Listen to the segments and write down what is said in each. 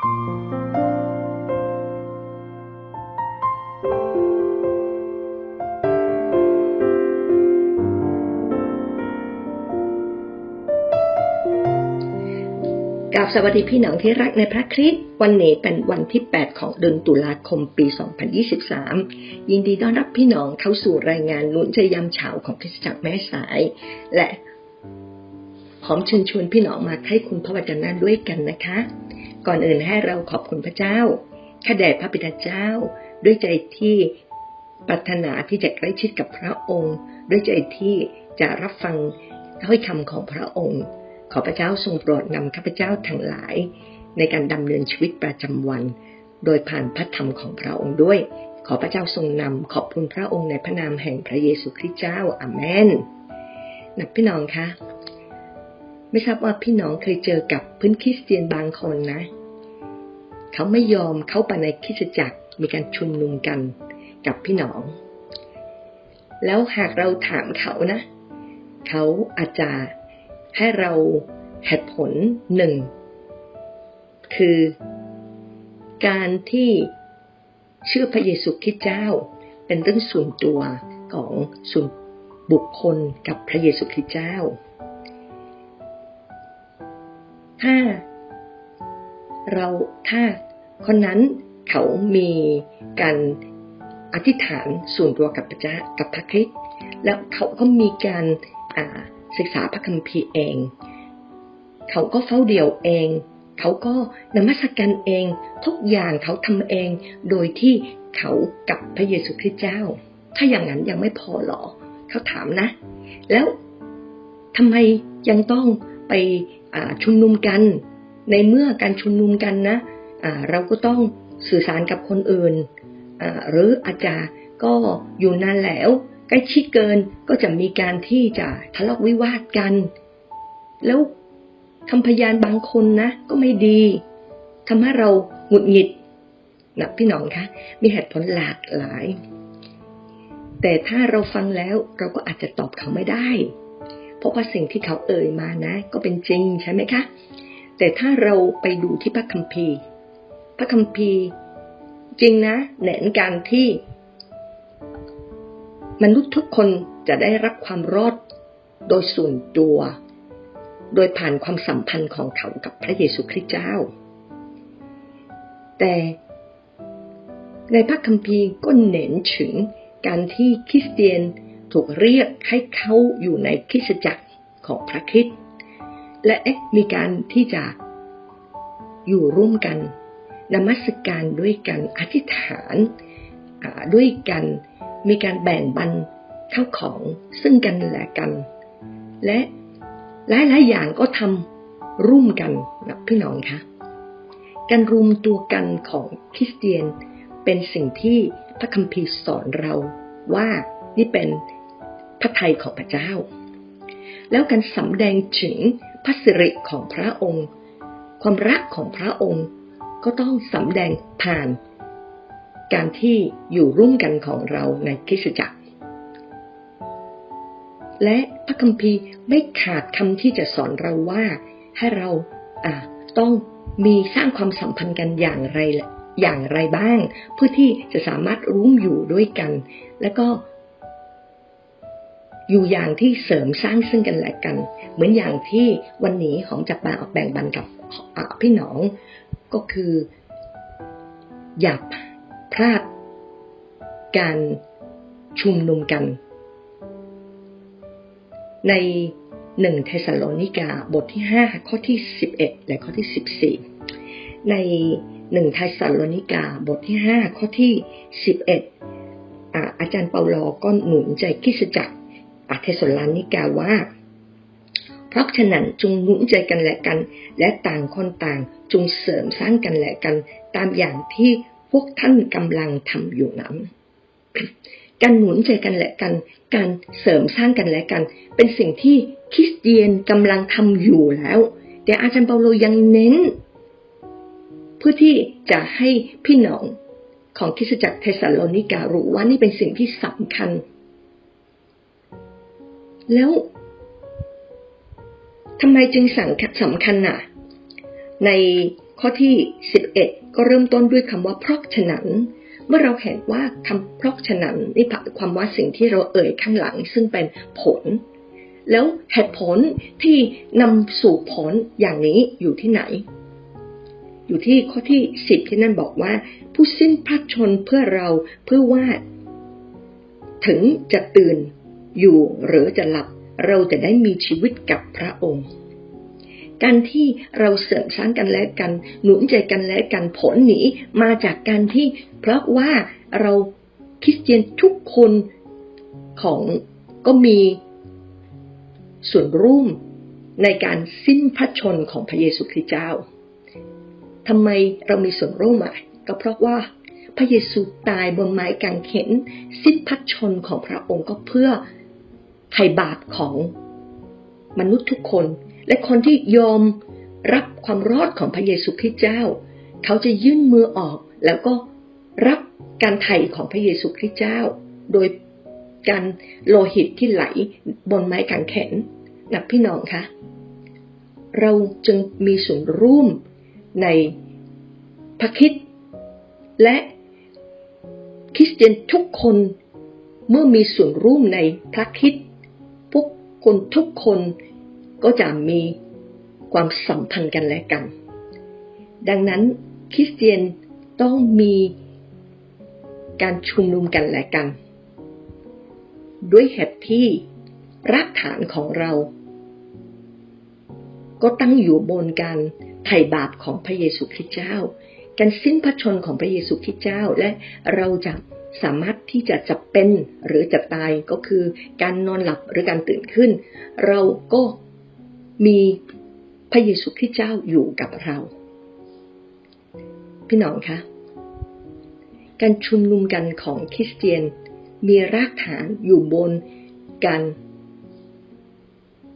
กับสวัสดีพี่น้องที่รักในพระคริสต์วันนี้เป็นวันที่ 8 ของเดือนตุลาคมปี 2023 ยินดีต้อนรับพี่น้องเข้าสู่รายงานลุ้นใจยามเช้าของคริสตจักรแม่สาย และพร้อมเชิญชวนพี่น้องมาให้คุณพระวจนะด้วยกันนะคะ ก่อนอื่นให้เราขอบคุณพระเจ้าข้าแด่พระบิดาเจ้า ด้วยใจที่ปรารถนาที่จะใกล้ชิดกับพระองค์ ด้วยใจที่จะรับฟังถ้อยคำของพระองค์ ขอพระเจ้าทรงโปรดนำข้าพเจ้าทั้งหลาย ในการดำเนินชีวิตประจำวัน โดยผ่านพระธรรมของพระองค์ด้วย ขอพระเจ้าทรงนำขอบคุณพระองค์ในพระนามแห่งพระเยซูคริสต์เจ้าอาเมนนักพี่น้องคะ ไม่ทราบว่าพี่น้องเคยเจอกับเพื่อนคริสเตียนบางคนนะ เขาไม่ยอมเข้าไปในคริสตจักรมีการชุมนุมกันกับพี่น้อง แล้วหากเราถามเขานะ เขาอาจจะให้เราเหตุผลหนึ่ง คือการที่เชื่อพระเยซูคริสต์เจ้า เป็นเรื่องส่วนตัวของส่วนบุคคลกับพระเยซูคริสต์เจ้า ถ้า เราถ้าคนนั้นเขามีการอธิษฐานส่วนตัวกับพระเจ้ากับพระคริสต์แล้วเขาก็มีการศึกษาพระคัมภีร์เอง เขาก็เฝ้าเดี่ยวเอง เขาก็นมัสการเอง ทุกอย่างเขาทำเอง โดยที่เขากับพระเยซูคริสต์เจ้า ถ้าอย่างนั้นยังไม่พอหรอ เขาถามนะ แล้วทำไมยังต้องไป ชุมนุมกัน ในเมื่อการชุมนุมกันนะเราก็ต้องสื่อสารกับคนอื่น หรืออาจารย์ก็อยู่นานแล้วใกล้ชิดเกินก็จะมีการที่จะทะเลาะวิวาทกัน แล้วคำพยานบางคนนะ ก็ไม่ดีทำให้เราหงุดหงิดนะพี่น้องคะมีเหตุผลหลากหลาย แต่ถ้าเราฟังแล้วเราก็อาจจะตอบเขาไม่ได้ เพราะว่าสิ่งที่เขาเอ่ยมานะ ก็เป็นจริงใช่ไหมคะ แต่ถ้าเราไปดูที่พระคัมภีร์ พระคัมภีร์ จริงนะแหนการที่ มนุษย์ทุกคนจะได้รับความรอดโดยส่วนตัว โดยผ่านความสัมพันธ์ของเขากับพระเยซูคริสต์เจ้า แต่ในพระคัมภีร์ก็เน้นถึงการที่คริสเตียน ถูกเรียกให้เขาอยู่ในคิสจักรของพระคริสต์และมีการที่จะอยู่ร่วมกันนมัสการด้วยกันอธิษฐานด้วยกันมีการแบ่งบันเข้าของซึ่งกันและกัน และหลายๆอย่างก็ทำร่วมกันนะพี่น้องคะการรวมตัวกันของคริสเตียนเป็นสิ่งที่พระคัมภีร์สอนเราว่านี่เป็น พระทัยของพระเจ้า แล้วการสำแดงถึงพระสิริของพระองค์ ความรักของพระองค์ก็ต้องสำแดงผ่าน การที่อยู่ร่วมกันของเราในคริสตจักร และพระคัมภีร์ไม่ขาดคำที่จะสอนเราว่าให้เราอ่าต้องมีสร้างความสัมพันธ์กันอย่างไรอย่างไรบ้าง เพื่อที่จะสามารถร่วมอยู่ด้วยกัน และก็ อยู่อย่างที่เสริมสร้างซึ่งกันและกัน เหมือนอย่างที่วันนี้ของจับมาออกแบ่งบันกับพี่หนอง ก็คือ อย่าพลาดการชุมนุมกัน ในหนึ่งเทสโลนิกาบทที่ห้าข้อที่สิบเอ็ดและข้อที่สิบสี่ในหนึ่งเทสโลนิกาบทที่ห้าข้อที่สิบเอ็ดอาจารย์เปาโลก็หนุนใจคิสจักร เทสโลนิกาว่า เพราะฉะนั้นจงหนุนใจกันและกัน และต่างคนต่างจงเสริมสร้างกันและกัน ตามอย่างที่พวกท่านกำลังทำอยู่นั้น การหนุนใจกันและกัน การเสริมสร้างกันและกัน เป็นสิ่งที่คริสเตียนกำลังทำอยู่แล้ว แต่อาจารย์เปาโลยังเน้น เพื่อที่จะให้พี่น้องของคริสตจักรเทสโลนิการู้ว่านี่เป็นสิ่งที่สำคัญ แล้วทำไมจึงสังสำคัญน่ะ ในข้อที่ 11 ก็เริ่มต้นด้วยคำว่าเพราะฉะนั้น เมื่อเราเห็นว่าคำเพราะฉะนั้นนี่หมายความว่าสิ่งที่เราเอ่ยข้างหลัง ซึ่งเป็นผล แล้วเหตุผลที่นำสู่ผลอย่างนี้อยู่ที่ไหน อยู่ที่ข้อที่ 10 ที่นั่นบอกว่า ผู้สิ้นพระชนเพื่อเราเพื่อว่า ถึงจะตื่น อยู่หรือจะหลับเราจะได้มีชีวิตกับพระองค์ การที่เราเสริมสร้างกันและกัน หนุนใจกันและกันผลหนีมาจากการที่ เพราะว่าเราคริสเตียนทุกคนของก็มีส่วนร่วมในการสิ้นพระชนของพระเยซูคริสต์เจ้าทำไมเรามีส่วนร่วมอะก็เพราะว่าพระเยซูตายบนไม้กางเขนสิ้นพระชนของพระองค์ก็เพื่อ ไถ่บาปของมนุษย์ทุกคน และคนที่ยอมรับความรอดของพระเยซูคริสต์เจ้า เขาจะยื่นมือออกแล้วก็รับการไถ่ของพระเยซูคริสต์เจ้า โดยการโลหิตที่ไหลบนไม้กางเขนนับพี่น้องคะเราจึงมีส่วนร่วมในพระคิดและคริสเตียนทุกคนเมื่อมีส่วนร่วมในพระคิด คนทุกคนก็จะมีความสัมพันธ์กันและกัน ดังนั้นคริสเตียนต้องมีการชุมนุมกันและกัน ด้วยเหตุที่รากฐานของเรา ก็ตั้งอยู่บนการไถ่บาปของพระเยซูคริสต์เจ้า การสิ้นพระชนของพระเยซูคริสต์เจ้าและเราจะ สามารถที่จะจะเป็นหรือจะตายก็คือการนอนหลับหรือการตื่นขึ้น เราก็มีพระเยซูคริสต์เจ้าอยู่กับเรา พี่น้องคะ การชุมนุมกันของคริสเตียนมีรากฐานอยู่บนการ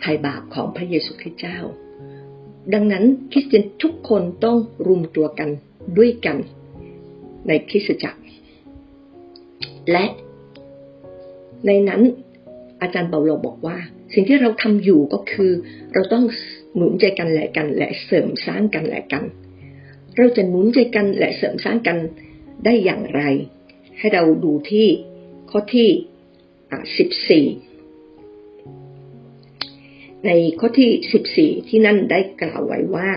ไถ่บาปของพระเยซูคริสต์เจ้า ดังนั้นคริสเตียนทุกคนต้องรวมตัวกันด้วยกันในคริสตจักร และ ในนั้นอาจารย์เปาโลบอกว่า สิ่งที่เราทำอยู่ก็คือ เราต้องหนุนใจกันและกัน และเสริมสร้างกันและกัน เราจะหนุนใจกันและเสริมสร้างกันได้อย่างไร ให้เราดูที่ข้อที่สิบสี่ในข้อที่14ที่นั่นได้กล่าวไว้ว่า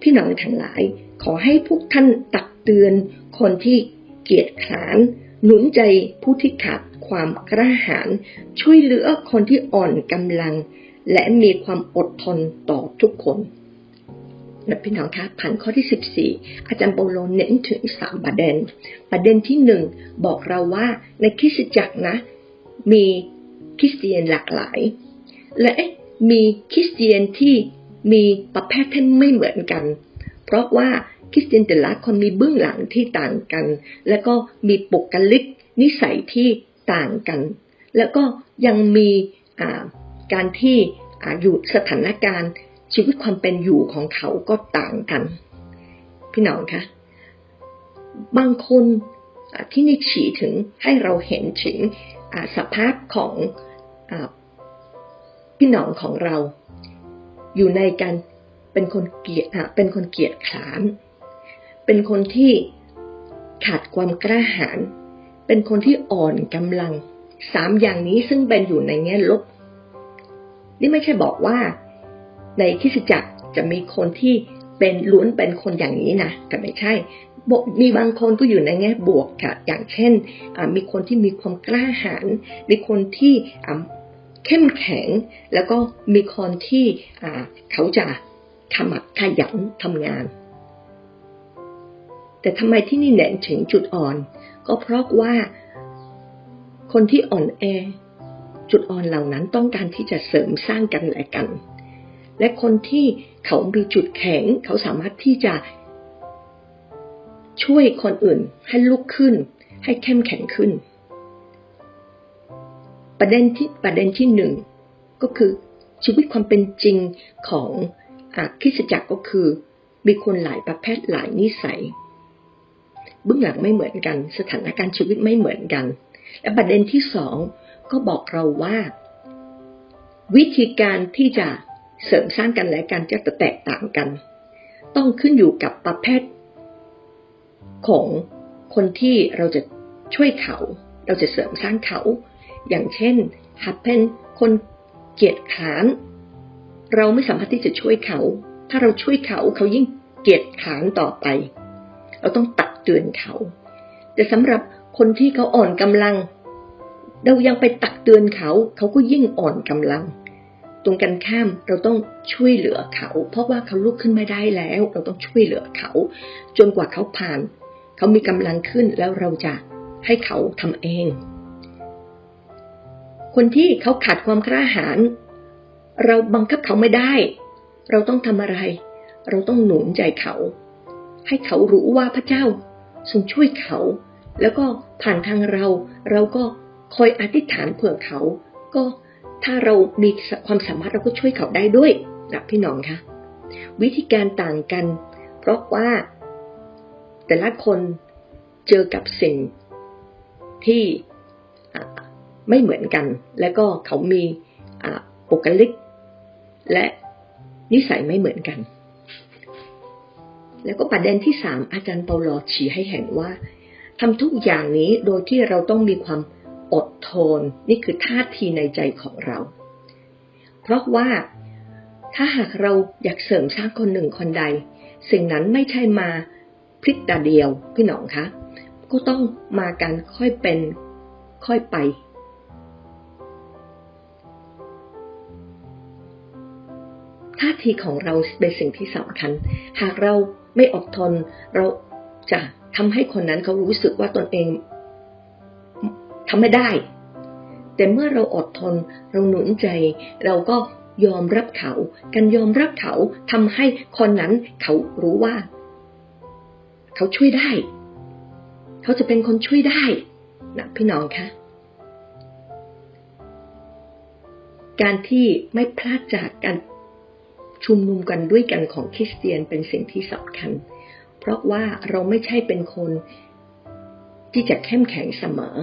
พี่น้องทั้งหลายขอให้พวกท่านตักเตือนคนที่เกียจคร้าน หนุนใจผู้ที่ขาดความกล้าหาญช่วยเหลือคนที่อ่อนกำลัง และมีความอดทนต่อทุกคนนะพี่น้องคะผ่านข้อที่ 14 อาจารย์โปโลเน้นถึงสามประเด็น ประเด็นที่หนึ่งบอกเราว่าในคริสตจักรนะ มีคริสเตียนหลากหลาย และมีคริสเตียนที่มีประเภทที่ไม่เหมือนกัน เพราะว่า คริสเตียนแต่ละคนมีเบื้องหลังที่ต่างกัน แล้วก็มีปกลิกนิสัยที่ต่างกัน แล้วก็ยังมีการที่อยู่สถานการณ์ชีวิตความเป็นอยู่ของเขาก็ต่างกัน พี่น้องคะบางคนที่นี่ฉีถึงให้เราเห็นถึงสภาพของพี่น้องของเรา อยู่ในการเป็นคนเกียดเป็นคนเกียดขาน เป็นคนที่ขาดความกล้าหาญเป็นคนที่อ่อนกำลังสามอย่างนี้ซึ่งเป็นอยู่ในแง่ลบ นี่ไม่ใช่บอกว่า ในคิสจักรจะมีคนที่เป็นล้วนเป็นคนอย่างนี้นะแต่ไม่ใช่มีบางคนก็อยู่ในแง่บวกค่ะ อย่างเช่นมีคนที่มีความกล้าหาญมีคนที่เข้มแข็ง แล้วก็มีคนที่เขาจะขมักขยันทำงาน แต่ทำไมที่นี่เน้นถึงจุดอ่อน ก็เพราะว่า คนที่อ่อนแอ จุดอ่อนเหล่านั้นต้องการที่จะเสริมสร้างกันและกัน และคนที่เขามีจุดแข็ง เขาสามารถที่จะ ช่วยคนอื่นให้ลุกขึ้น ให้เข้มแข็งขึ้น ประเด็นที่ประเด็นที่หนึ่งก็คือชีวิตความเป็นจริงของอคิสจักรก็คือ มีคนหลายประเภทหลายนิสัย เบื้องหลังไม่เหมือนกัน สถานการณ์ชีวิตไม่เหมือนกัน และประเด็นที่สองก็บอกเราว่า วิธีการที่จะเสริมสร้างกันและกันจะแตกต่างกัน ต้องขึ้นอยู่กับประเภทของคนที่เราจะช่วยเขา เราจะเสริมสร้างเขา อย่างเช่นหากเป็นคนเกียจขาน เราไม่สามารถที่จะช่วยเขา ถ้าเราช่วยเขาเขายิ่งเกียจขานต่อไป เราต้องตัก เตือนเขา แต่สำหรับคนที่เขาอ่อนกำลัง เรายังไปตักเตือนเขา เขาก็ยิ่งอ่อนกำลัง ตรงกันข้ามเราต้องช่วยเหลือเขา เพราะว่าเขาลุกขึ้นไม่ได้แล้ว เราต้องช่วยเหลือเขา จนกว่าเขาผ่าน เขามีกำลังขึ้นแล้วเราจะให้เขาทำเอง คนที่เขาขาดความกล้าหาญเราบังคับเขาไม่ได้ เราต้องทำอะไร เราต้องหนุนใจเขา ให้เขารู้ว่าพระเจ้า ทรงช่วยเขา แล้วก็ผ่านทางเรา เราก็คอยอธิษฐานเผื่อเขา ก็ถ้าเรามีความสามารถเราก็ช่วยเขาได้ด้วยนะพี่น้องคะวิธีการต่างกัน เพราะว่า แต่ละคนเจอกับสิ่งที่ไม่เหมือนกัน และก็เขามีปุกลิก และนิสัยไม่เหมือนกัน แล้วก็ประเด็นที่สามอาจารย์เปาโลชี้ให้เห็นว่าทำทุกอย่างนี้โดยที่เราต้องมีความอดทน นี่คือท่าทีในใจของเรา เพราะว่าถ้าหากเราอยากเสริมสร้างคนหนึ่งคนใด สิ่งนั้นไม่ใช่มาพลิกตาเดียวพี่หนองคะ ก็ต้องมาการค่อยเป็นค่อยไป ท่าทีของเราเป็นสิ่งที่สำคัญ หากเรา ไม่อดทน เราจะทำให้คนนั้นเขารู้สึกว่าตนเองทำไม่ได้ แต่เมื่อเราอดทน เราหนุนใจ เราก็ยอมรับเขา การยอมรับเขาทำให้คนนั้นเขารู้ว่า เขาช่วยได้ เขาจะเป็นคนช่วยได้นะพี่น้องคะการที่ไม่พลาดจากการ ชุมนุมกันด้วยกันของคริสเตียนเป็นสิ่งที่สำคัญ เพราะว่าเราไม่ใช่เป็นคนที่จะเข้มแข็งเสมอ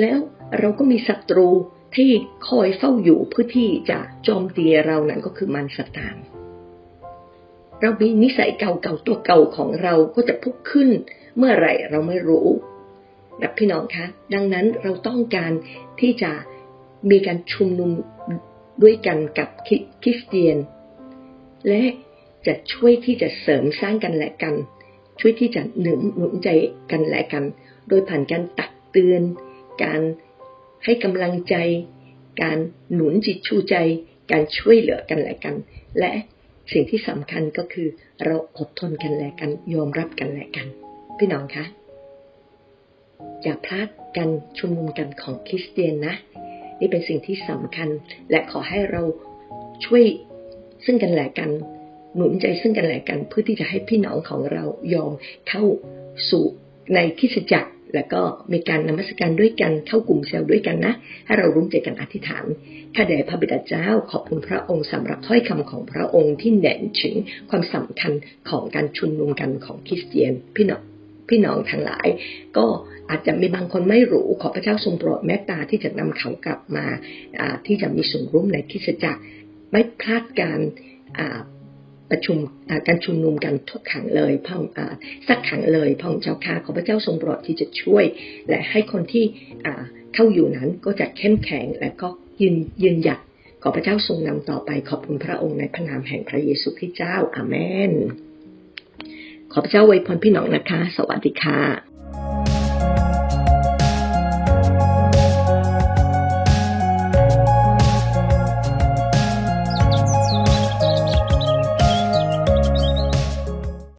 แล้วเราก็มีศัตรูที่คอยเฝ้าอยู่เพื่อที่จะโจมตีเรานั้นก็คือมันสตานเรามีนิสัยเก่าๆตัวเก่าของเราก็จะพุกขึ้น เมื่อไหร่เราไม่รู้นะพี่น้องคะ ดังนั้นเราต้องการที่จะมีการชุมนุมด้วยกันกับคริสเตียน และจะช่วยที่จะเสริมสร้างกันและกัน ช่วยที่จะหนุนหนุนใจกันและกัน โดยผ่านการตักเตือน การให้กำลังใจ การหนุนจิตชูใจ การช่วยเหลือกันและกัน และสิ่งที่สำคัญก็คือ เราอดทนกันและกันยอมรับกันและกัน พี่น้องคะอย่าพลาดกันชุมนุมกันของคริสเตียนนะ นี่เป็นสิ่งที่สำคัญ และขอให้เราช่วย ซึ่งกันและกัน หนุนใจซึ่งกันและกัน เพื่อที่จะให้พี่น้องของเรายอมเข้าสู่ในคิสจักร และก็มีการนมัสการด้วยกันเข้ากลุ่มเซลล์ด้วยกันนะ ให้เราร่วมใจกันอธิษฐานข้าแด่พระบิดาเจ้าขอบคุณพระองค์สำหรับถ้อยคำของพระองค์ที่เน้นถึงความสำคัญของการชุมนุมกันของคริสเตียนพี่น้องพี่น้องทั้งหลาย ก็อาจจะมีบางคนไม่รู้ขอพระเจ้าทรงโปรดเมตตาที่จะนำเขากลับมาที่จะมีส่วนร่วมในคริสตจักร ไม่พลาดการประชุมการชุมนุมกันทุกครั้งเลยพ่อสักครั้งเลยพ่อเจ้าค่ะขอพระเจ้าทรงโปรดที่จะช่วย และให้คนที่เข้าอยู่นั้นก็จะเข้มแข็งและก็ยืนยืนหยัดขอพระเจ้าทรงนำต่อไปขอบคุณพระองค์ในพระนามแห่งพระเยซูคริสต์เจ้าอาเมนขอพระเจ้าไว้พรพี่น้องนะคะ สวัสดีค่ะ